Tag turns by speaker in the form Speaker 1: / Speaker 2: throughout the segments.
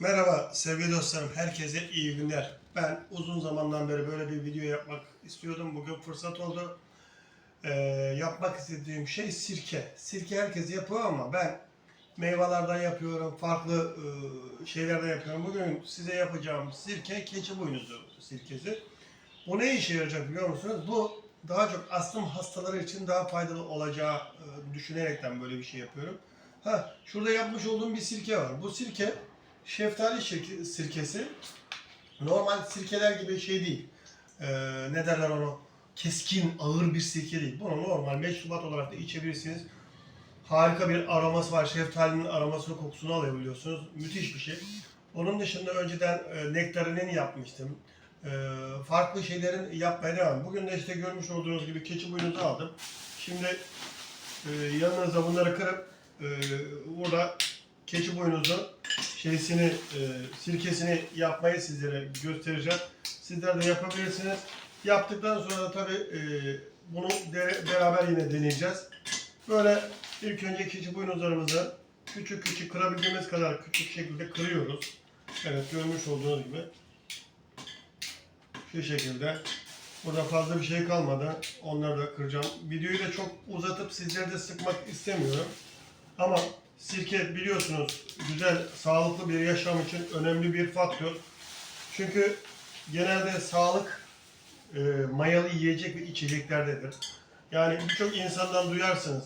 Speaker 1: Merhaba sevgili dostlarım, herkese iyi günler. Ben uzun zamandan beri böyle bir video yapmak istiyordum. Bugün fırsat oldu. Ee, yapmak istediğim şey sirke. Sirke herkes yapıyor ama ben meyvelerden yapıyorum, farklı e, şeylerden yapıyorum. Bugün size yapacağım sirke keçi boynuzu sirkesi. Bu ne işe yarayacak biliyor musunuz? Bu daha çok astım hastaları için daha faydalı olacağı e, düşünerekten böyle bir şey yapıyorum. Ha, şurada yapmış olduğum bir sirke var. Bu sirke şeftali sirkesi. Normal sirkeler gibi şey değil. Ee, ne derler onu? Keskin, ağır bir sirke değil. Bunu normal meşrubat olarak da içebilirsiniz. Harika bir aroması var. Şeftalinin aromasını, kokusunu alabiliyorsunuz. Müthiş bir şey. Onun dışında önceden e, nektarinini yapmıştım. E, farklı şeylerin yapmaya devam. Bugün de işte görmüş olduğunuz gibi keçi boynuzu aldım. Şimdi e, yanınıza bunları kırıp e, burada keçi boynuzu şeysini, e, sirkesini yapmayı sizlere göstereceğim. Sizler de yapabilirsiniz. Yaptıktan sonra da tabii e, bunu de- beraber yine deneyeceğiz. Böyle ilk önce keçi boynuzlarımızı küçük küçük kırabildiğimiz kadar küçük şekilde kırıyoruz. Evet görmüş olduğunuz gibi. Şu şekilde. Burada fazla bir şey kalmadı. Onları da kıracağım. Videoyu da çok uzatıp sizleri de sıkmak istemiyorum. Ama sirke biliyorsunuz güzel, sağlıklı bir yaşam için önemli bir faktör. Çünkü genelde sağlık e, mayalı yiyecek ve içeceklerdedir. Yani birçok insandan duyarsınız.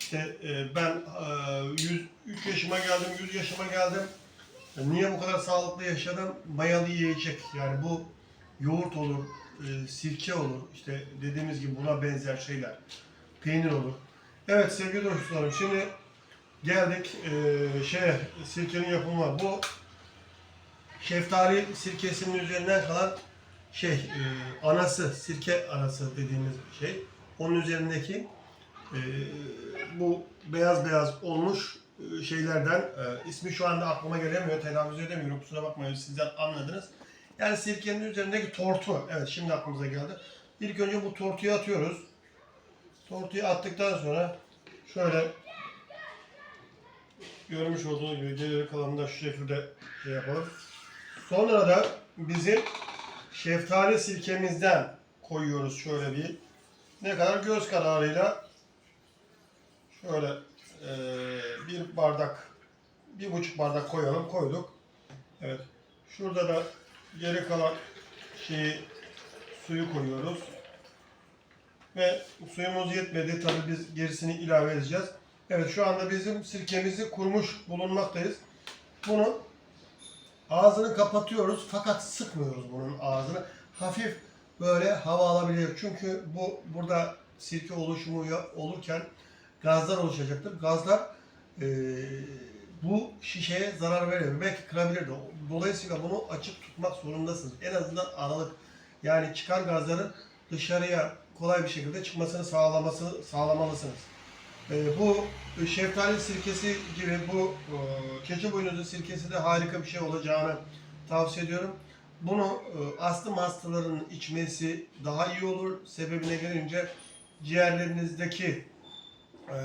Speaker 1: İşte e, ben e, 103 yaşıma geldim, 100 yaşıma geldim. E, Niye bu kadar sağlıklı yaşadım? Mayalı yiyecek. Yani bu yoğurt olur, e, sirke olur. İşte dediğimiz gibi buna benzer şeyler. Peynir olur. Evet sevgili dostlarım şimdi geldik e, şey sirkenin yapımına. Bu şeftali sirkesinin üzerinden kalan şey e, anası, sirke anası dediğimiz şey. Onun üzerindeki e, bu beyaz beyaz olmuş e, şeylerden e, ismi şu anda aklıma gelemiyor, telaffuz edemiyorum. Kusura bakmayın sizden anladınız. Yani sirkenin üzerindeki tortu. Evet şimdi aklımıza geldi. İlk önce bu tortuyu atıyoruz. Tortuyu attıktan sonra şöyle görmüş olduğunuz gibi geri kalanını da şu şekilde şey yapalım. Sonra da bizim şeftali sirkemizden koyuyoruz şöyle bir. Ne kadar göz kararıyla şöyle eee, bir bardak, bir buçuk bardak koyalım. Koyduk. Evet. Şurada da geri kalan şeyi suyu koyuyoruz. Ve suyumuz yetmedi. Tabii biz gerisini ilave edeceğiz. Evet şu anda bizim sirkemizi kurmuş bulunmaktayız. Bunu ağzını kapatıyoruz fakat sıkmıyoruz bunun ağzını. Hafif böyle hava alabiliyor. Çünkü bu burada sirke oluşumu olurken gazlar oluşacaktır. Gazlar eee, bu şişeye zarar veriyor. Belki kırabilir de. Dolayısıyla bunu açık tutmak zorundasınız. En azından aralık yani çıkan gazların dışarıya kolay bir şekilde çıkmasını sağlaması sağlamalısınız. Ee, bu şeftali sirkesi gibi bu e, keçi boynuzu sirkesi de harika bir şey olacağını tavsiye ediyorum. Bunu e, astım hastalarının içmesi daha iyi olur. Sebebine gelince ciğerlerinizdeki e,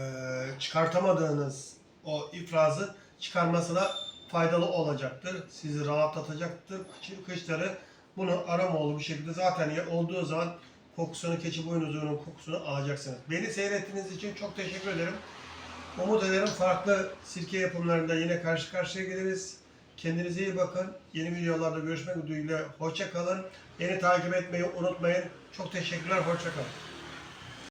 Speaker 1: çıkartamadığınız o ifrazı çıkarmasına faydalı olacaktır. Sizi rahatlatacaktır. Kış- Kışları bunu aromalı bir şekilde zaten olduğu zaman kokusunu, keçi boynuzunun kokusunu alacaksınız. Beni seyrettiğiniz için çok teşekkür ederim. Umut ederim farklı sirke yapımlarında yine karşı karşıya geliriz. Kendinize iyi bakın. Yeni videolarda görüşmek dileğiyle. Hoşça kalın. Beni takip etmeyi unutmayın. Çok teşekkürler. Hoşça kalın.